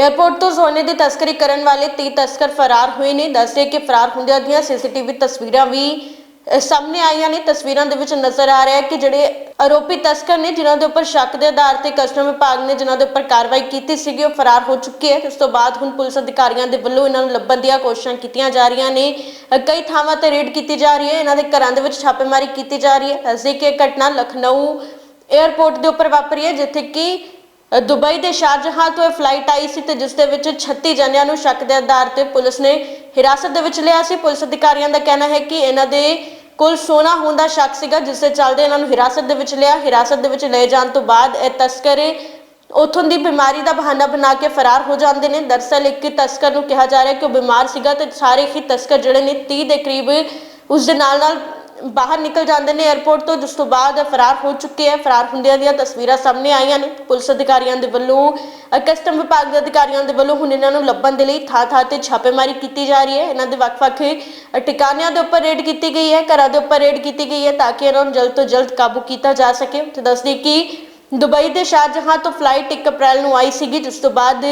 Airport ਤੋਂ ਸੋਨੇ ਦੀ ਤਸਕਰੀ ਕਰਨ ਵਾਲੇ 30 ਤਸਕਰ ਫਰਾਰ ਹੋਏ ਨੇ। ਦੱਸਦੇ ਕਿ ਫਰਾਰ ਹੁੰਦਿਆਂ ਦੀਆਂ ਸੀਸੀਟੀਵੀ ਤਸਵੀਰਾਂ ਵੀ ਸਾਹਮਣੇ ਆਈਆਂ ਨੇ। ਤਸਵੀਰਾਂ ਦੇ ਵਿੱਚ ਨਜ਼ਰ ਆ ਰਿਹਾ ਹੈ ਕਿ ਜਿਹੜੇ ਆਰੋਪੀ ਤਸਕਰ ਨੇ, ਜਿਨ੍ਹਾਂ ਦੇ ਉੱਪਰ ਸ਼ੱਕ ਦੇ ਆਧਾਰ ਤੇ ਕਸਟਮ ਵਿਭਾਗ ਨੇ ਜਿਨ੍ਹਾਂ ਦੇ ਉੱਪਰ ਕਾਰਵਾਈ ਕੀਤੀ ਸੀਗੀ, ਉਹ ਫਰਾਰ ਹੋ ਚੁੱਕੇ ਹੈ। ਉਸ ਤੋਂ ਬਾਅਦ ਹੁਣ ਪੁਲਿਸ ਅਧਿਕਾਰੀਆਂ ਦੇ ਵੱਲੋਂ ਇਹਨਾਂ ਨੂੰ ਲੱਭਣ ਦੀਆਂ ਕੋਸ਼ਿਸ਼ਾਂ ਕੀਤੀਆਂ ਜਾ ਰਹੀਆਂ ਨੇ। ਕਈ ਥਾਵਾਂ ਤੇ ਰੇਡ ਕੀਤੀ ਜਾ ਰਹੀ ਹੈ। ਇਹਨਾਂ ਦੇ ਘਰਾਂ ਦੇ ਵਿੱਚ ਛਾਪੇਮਾਰੀ ਕੀਤੀ ਜਾ ਰਹੀ ਹੈ। ਦੱਸਦੇ ਕਿ ਇਹ ਘਟਨਾ ਲਖਨਊ ਏਅਰਪੋਰਟ ਦੇ ਉੱਪਰ ਵਾਪਰੀ ਹੈ, ਜਿੱਥੇ ਕਿ ਦੁਬਈ ਦੇ ਸ਼ਾਰਜਹਾਂ ਤੋਂ ਇਹ ਫਲਾਈਟ ਆਈ ਸੀ ਤੇ ਜਿਸ ਦੇ ਵਿੱਚ 36 ਜਣਿਆਂ ਨੂੰ ਸ਼ੱਕ ਦੇ ਆਧਾਰ ਤੇ ਪੁਲਿਸ ਨੇ ਹਿਰਾਸਤ ਦੇ ਵਿੱਚ ਲਿਆ ਸੀ। ਪੁਲਿਸ ਅਧਿਕਾਰੀਆਂ ਦਾ ਕਹਿਣਾ ਹੈ ਕਿ ਇਹਨਾਂ ਦੇ ਕੋਲ ਸੋਨਾ ਹੋਣ ਦਾ ਸ਼ੱਕ ਸੀਗਾ ਜਿਸ ਦੇ ਚੱਲਦੇ ਇਹਨਾਂ ਨੂੰ ਹਿਰਾਸਤ ਦੇ ਵਿੱਚ ਲਿਆ। ਹਿਰਾਸਤ ਦੇ ਵਿੱਚ ਲਏ ਜਾਣ ਤੋਂ ਬਾਅਦ ਇਹ ਤਸਕਰੇ ਉਥੋਂ ਦੀ ਬਿਮਾਰੀ ਦਾ ਬਹਾਨਾ ਬਣਾ ਕੇ ਫਰਾਰ ਹੋ ਜਾਂਦੇ ਨੇ। ਦਰਸਲ ਇੱਕ ਤਸਕਰ ਨੂੰ ਕਿਹਾ ਜਾ ਰਿਹਾ ਕਿ ਉਹ ਬਿਮਾਰ ਸੀਗਾ ਤੇ ਸਾਰੇ ਹੀ ਤਸਕਰ ਜਿਹੜੇ ਨੇ 30 ਦੇ ਕਰੀਬ ਉਸ ਦੇ ਨਾਲ ਨਾਲ ਬਾਹਰ ਨਿਕਲ ਜਾਂਦੇ ਨੇ 에ਅਰਪੋਰਟ ਤੋਂ, ਜਿਸ ਤੋਂ ਬਾਅਦ ਫਰਾਰ ਹੋ ਚੁੱਕੇ ਹੈ ਫਰਾਰ ਹੁੰਦਿਆਂ ਦੀਆਂ ਤਸਵੀਰਾਂ ਸਾਹਮਣੇ ਆਈਆਂ ਨੇ। ਪੁਲਿਸ ਅਧਿਕਾਰੀਆਂ ਦੇ ਵੱਲੋਂ ਕਸਟਮ ਵਿਭਾਗ ਦੇ ਅਧਿਕਾਰੀਆਂ ਦੇ ਵੱਲੋਂ ਹੁਣ ਇਹਨਾਂ ਨੂੰ ਲੱਭਣ ਦੇ ਲਈ ਥਾਂ ਥਾਂ ਤੇ ਛਾਪੇਮਾਰੀ ਕੀਤੀ ਜਾ ਰਹੀ ਹੈ। ਇਹਨਾਂ ਦੇ ਵੱਖ-ਵੱਖ ਟਿਕਾਣਿਆਂ ਦੇ ਉੱਪਰ ਰੇਡ ਕੀਤੀ ਗਈ ਹੈ, ਘਰਾਂ ਦੇ ਉੱਪਰ ਰੇਡ ਕੀਤੀ ਗਈ ਹੈ, ਤਾਂ ਕਿ ਇਹਨਾਂ ਨੂੰ ਜਲਦ ਤੋਂ ਜਲਦ ਕਾਬੂ ਕੀਤਾ ਜਾ ਸਕੇ। ਤੇ ਦੱਸਦੀ ਕਿ ਦੁਬਈ ਦੇ ਸ਼ਾਹਜਹਾਂ ਤੋਂ ਫਲਾਈਟ 1 ਅਪ੍ਰੈਲ ਨੂੰ ਆਈ ਸੀਗੀ, ਜਿਸ ਤੋਂ ਬਾਅਦ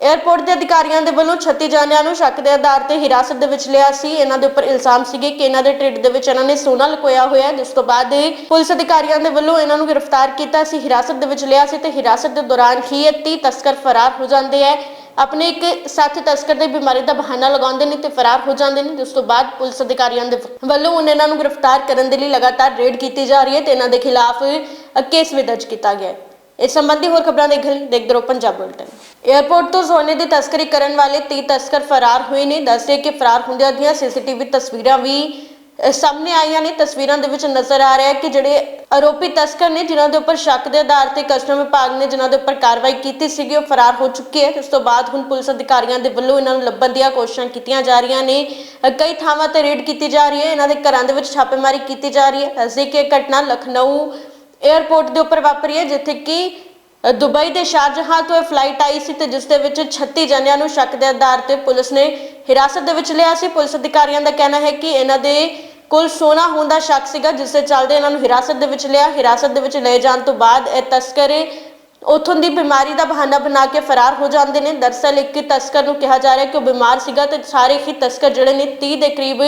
ਏਅਰਪੋਰਟ ਦੇ ਅਧਿਕਾਰੀਆਂ ਦੇ ਵੱਲੋਂ 36 ਜਾਣਿਆਂ ਨੂੰ ਸ਼ੱਕ ਦੇ ਆਧਾਰ ਤੇ ਹਿਰਾਸਤ ਦੇ ਵਿੱਚ ਲਿਆ ਸੀ। ਇਹਨਾਂ ਦੇ ਉੱਪਰ ਇਲਜ਼ਾਮ ਸੀਗੇ ਕਿ ਇਹਨਾਂ ਦੇ ਢਿੱਡ ਦੇ ਵਿੱਚ ਇਹਨਾਂ ਨੇ ਸੋਨਾ ਲੁਕੋਇਆ ਹੋਇਆ ਹੈ। ਜਿਸ ਤੋਂ ਬਾਅਦ ਪੁਲਿਸ ਅਧਿਕਾਰੀਆਂ ਦੇ ਵੱਲੋਂ ਇਹਨਾਂ ਨੂੰ ਗ੍ਰਿਫਤਾਰ ਕੀਤਾ ਸੀ। ਹਿਰਾਸਤ ਦੇ ਵਿੱਚ ਲਿਆ ਸੀ ਤੇ ਹਿਰਾਸਤ ਦੇ ਦੌਰਾਨ ਹੀ ਇਹ 30 ਤਸਕਰ ਫਰਾਰ ਹੋ ਜਾਂਦੇ ਹੈ। ਆਪਣੇ ਇੱਕ ਸਾਥੀ ਤਸਕਰ ਦੀ ਬਿਮਾਰੀ ਦਾ ਬਹਾਨਾ ਲਗਾਉਂਦੇ ਨੇ ਤੇ ਫਰਾਰ ਹੋ ਜਾਂਦੇ ਨੇ। ਜਿਸ ਤੋਂ ਬਾਅਦ ਪੁਲਿਸ ਅਧਿਕਾਰੀਆਂ ਦੇ ਵੱਲੋਂ ਹੁਣ ਇਹਨਾਂ ਨੂੰ ਗ੍ਰਿਫਤਾਰ ਕਰਨ ਦੇ ਲਈ ਲਗਾਤਾਰ ਰੇਡ ਕੀਤੀ ਜਾ ਰਹੀ ਹੈ ਤੇ ਇਹਨਾਂ ਦੇ ਖਿਲਾਫ ਕੇਸ ਵੀ ਦਰਜ ਕੀਤਾ ਗਿਆ ਹੈ। ਇਸ ਸੰਬੰਧੀ ਹੋਰ ਖਬਰਾਂ ਦੇਖਣ ਲਈ ਦੇਖਦੇ ਰਹੋ ਪੰਜਾਬ ਬੁਲਟਨ। ਏਅਰਪੋਰਟ ਤੋਂ ਸੋਨੇ ਦੀ ਤਸਕਰੀ ਕਰਨ ਵਾਲੇ 30 ਤਸਕਰ ਫਰਾਰ ਹੋਏ ਨੇ। ਦੱਸਦੇ ਕਿ ਫਰਾਰ ਹੁੰਦਿਆਂ ਦੀਆਂ ਸੀਸੀਟੀਵੀ ਤਸਵੀਰਾਂ ਵੀ ਸਾਹਮਣੇ ਆਈਆਂ ਨੇ। ਤਸਵੀਰਾਂ ਦੇ ਵਿੱਚ ਨਜ਼ਰ ਆ ਰਿਹਾ ਹੈ ਕਿ ਜਿਹੜੇ ਆਰੋਪੀ ਤਸਕਰ ਨੇ, ਜਿਨ੍ਹਾਂ ਦੇ ਉੱਪਰ ਸ਼ੱਕ ਦੇ ਆਧਾਰ ਤੇ ਕਸਟਮ ਵਿਭਾਗ ਨੇ ਜਿਨ੍ਹਾਂ ਦੇ ਉੱਪਰ ਕਾਰਵਾਈ ਕੀਤੀ ਸੀਗੀ, ਉਹ ਫਰਾਰ ਹੋ ਚੁੱਕੇ ਹੈ ਉਸ ਤੋਂ ਬਾਅਦ ਹੁਣ ਪੁਲਿਸ ਅਧਿਕਾਰੀਆਂ ਦੇ ਵੱਲੋਂ ਇਹਨਾਂ ਨੂੰ ਲੱਭਣ ਦੀਆਂ ਕੋਸ਼ਿਸ਼ਾਂ ਕੀਤੀਆਂ ਜਾ ਰਹੀਆਂ ਨੇ। ਕਈ ਥਾਵਾਂ ਤੇ ਰੇਡ ਕੀਤੀ ਜਾ ਰਹੀ ਹੈ। ਇਹਨਾਂ ਦੇ ਘਰਾਂ ਦੇ ਵਿੱਚ ਛਾਪੇਮਾਰੀ ਕੀਤੀ ਜਾ ਰਹੀ ਹੈ। ਦੱਸਦੇ ਕਿ ਇਹ ਘਟਨਾ ਲਖਨਊ ਏਅਰਪੋਰਟ ਦੇ ਉੱਪਰ ਵਾਪਰੀ ਹੈ ਜਿੱਥੇ ਕਿ ਦੁਬਈ ਦੇ ਸ਼ਾਰਜਹਾਂ ਤੋਂ ਇਹ ਫਲਾਈਟ ਆਈ ਸੀ ਤੇ ਜਿਸ ਦੇ ਵਿੱਚ 36 ਜਣਿਆਂ ਨੂੰ ਸ਼ੱਕ ਦੇ ਆਧਾਰ ਤੇ ਪੁਲਿਸ ਨੇ ਹਿਰਾਸਤ ਦੇ ਵਿੱਚ ਲਿਆ ਸੀ। ਪੁਲਿਸ ਅਧਿਕਾਰੀਆਂ ਦਾ ਕਹਿਣਾ ਹੈ ਕਿ ਇਹਨਾਂ ਦੇ ਕੋਲ ਸੋਨਾ ਹੋਣ ਦਾ ਸ਼ੱਕ ਸੀਗਾ, ਜਿਸ ਦੇ ਚੱਲਦੇ ਇਹਨਾਂ ਨੂੰ ਹਿਰਾਸਤ ਦੇ ਵਿੱਚ ਲਿਆ। ਹਿਰਾਸਤ ਦੇ ਵਿੱਚ ਲਏ ਜਾਣ ਤੋਂ ਬਾਅਦ ਇਹ ਤਸਕਰੇ ਉਥੋਂ ਦੀ ਬਿਮਾਰੀ ਦਾ ਬਹਾਨਾ ਬਣਾ ਕੇ ਫਰਾਰ ਹੋ ਜਾਂਦੇ ਨੇ। ਦਰਸਲ ਇੱਕ ਤਸਕਰ ਨੂੰ ਕਿਹਾ ਜਾ ਰਿਹਾ ਕਿ ਉਹ ਬਿਮਾਰ ਸੀਗਾ ਤੇ ਸਾਰੇ ਹੀ ਤਸਕਰ ਜਿਹੜੇ ਨੇ 30 ਦੇ ਕਰੀਬ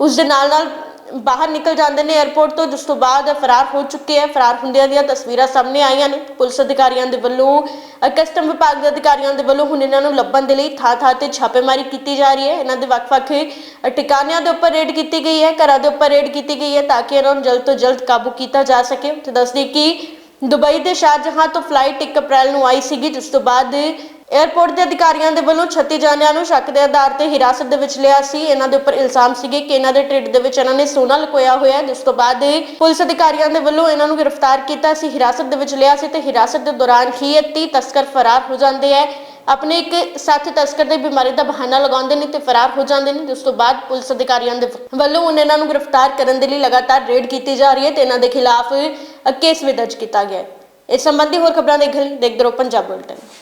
ਉਸ ਦੇ ਨਾਲ ਨਾਲ ਬਾਹਰ ਨਿਕਲ ਜਾਂਦੇ ਨੇ 에ਅਰਪੋਰਟ ਤੋਂ ਜਿਸ ਤੋਂ ਬਾਅਦ ਫਰਾਰ ਹੋ ਚੁੱਕੇ ਹੈ ਫਰਾਰ ਹੁੰਦਿਆਂ ਦੀਆਂ ਤਸਵੀਰਾਂ ਸਾਹਮਣੇ ਆਈਆਂ ਨੇ ਪੁਲਿਸ ਅਧਿਕਾਰੀਆਂ ਦੇ ਵੱਲੋਂ। ਅ, ਕਸਟਮ ਵਿਭਾਗ ਦੇ ਅਧਿਕਾਰੀਆਂ ਦੇ ਵੱਲੋਂ ਹੁਣ ਇਹਨਾਂ ਨੂੰ ਲੱਭਣ ਦੇ ਲਈ ਥਾਂ ਥਾਂ ਤੇ ਛਾਪੇਮਾਰੀ ਕੀਤੀ ਜਾ ਰਹੀ ਹੈ। ਇਹਨਾਂ ਦੇ ਵੱਖ-ਵੱਖ ਅ, ਟਿਕਾਣਿਆਂ ਦੇ ਉੱਪਰ ਰੇਡ ਕੀਤੀ ਗਈ ਹੈ ਘਰਾਂ ਦੇ ਉੱਪਰ ਰੇਡ ਕੀਤੀ ਗਈ ਹੈ ਤਾਂ ਕਿ ਇਹਨਾਂ ਨੂੰ ਜਲਦ ਤੋਂ ਜਲਦ ਕਾਬੂ ਕੀਤਾ ਜਾ ਸਕੇ। ਤੇ ਦੱਸਦੀ ਕਿ ਦੁਬਈ ਦੇ ਸ਼ਾਹਜਹਾਂ ਤੋਂ ਫਲਾਈਟ 1 ਅਪ੍ਰੈਲ ਨੂੰ ਆਈ ਸੀਗੀ ਜਿਸ ਤੋਂ ਬਾਅਦ ਏਅਰਪੋਰਟ ਦੇ ਅਧਿਕਾਰੀਆਂ ਦੇ ਵੱਲੋਂ 36 ਜਾਣਿਆਂ ਨੂੰ ਸ਼ੱਕ ਦੇ ਆਧਾਰ ਤੇ ਹਿਰਾਸਤ ਦੇ ਵਿੱਚ ਲਿਆ ਸੀ। ਇਹਨਾਂ ਦੇ ਉੱਪਰ ਇਲਜ਼ਾਮ ਸੀਗੇ ਕਿ ਇਹਨਾਂ ਦੇ ਢਿੱਡ ਦੇ ਵਿੱਚ ਇਹਨਾਂ ਨੇ ਸੋਨਾ ਲੁਕੋਇਆ ਹੋਇਆ ਹੈ। ਜਿਸ ਤੋਂ ਬਾਅਦ ਪੁਲਿਸ ਅਧਿਕਾਰੀਆਂ ਦੇ ਵੱਲੋਂ ਇਹਨਾਂ ਨੂੰ ਗ੍ਰਿਫਤਾਰ ਕੀਤਾ ਸੀ। ਹਿਰਾਸਤ ਦੇ ਵਿੱਚ ਲਿਆ ਸੀ ਤੇ ਹਿਰਾਸਤ ਦੇ ਦੌਰਾਨ ਹੀ ਇਹ 30 ਤਸਕਰ ਫਰਾਰ ਹੋ ਜਾਂਦੇ ਹੈ। ਆਪਣੇ ਇੱਕ ਸਾਥੀ ਤਸਕਰ ਦੀ ਬਿਮਾਰੀ ਦਾ ਬਹਾਨਾ ਲਗਾਉਂਦੇ ਨੇ ਤੇ ਫਰਾਰ ਹੋ ਜਾਂਦੇ ਨੇ। ਜਿਸ ਤੋਂ ਬਾਅਦ ਪੁਲਿਸ ਅਧਿਕਾਰੀਆਂ ਦੇ ਵੱਲੋਂ ਹੁਣ ਇਹਨਾਂ ਨੂੰ ਗ੍ਰਿਫਤਾਰ ਕਰਨ ਦੇ ਲਈ ਲਗਾਤਾਰ ਰੇਡ ਕੀਤੀ ਜਾ ਰਹੀ ਹੈ ਤੇ ਇਹਨਾਂ ਦੇ ਖਿਲਾਫ ਕੇਸ ਵੀ ਦਰਜ ਕੀਤਾ ਗਿਆ ਹੈ। ਇਸ ਸੰਬੰਧੀ ਹੋਰ ਖਬਰਾਂ ਦੇਖਣ ਲਈ ਦੇਖਦੇ ਰਹੋ ਪੰਜਾਬ ਬੁਲਟਨ।